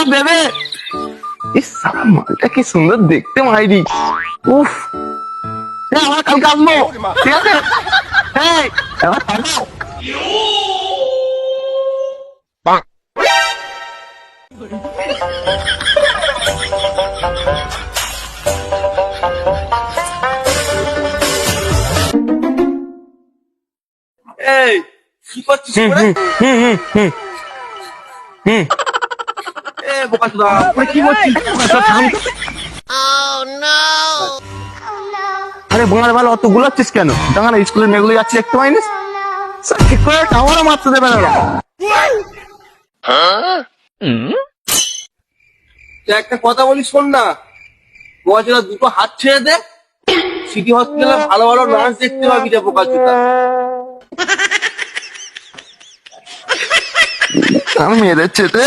আরে বেবে মালটা কি সুন্দর দেখতে মাইরি। উফ। আমরা কালকে আসব। ঠিক আছে? এই, এবার থামাও। এই কি করছিস? তোরা? এ কি করছিস থাম। আরে বোনার ভালো অত গুলাচ্ছিস কেন? তখন স্কুলের মেয়েগুলো যাচ্ছে দেখতে পাইনিস স্যার, ঠিক করে আমারও মারতে দেবে না ওরা। একটা কথা বলি শোন না বোকা চোদা দুটো হাত ছেড়ে দে সিটি হসপিটালে ভালো ভালো নার্স দেখতে পাবি রে বোকা চোদা। আমি মেয়েদের চেতে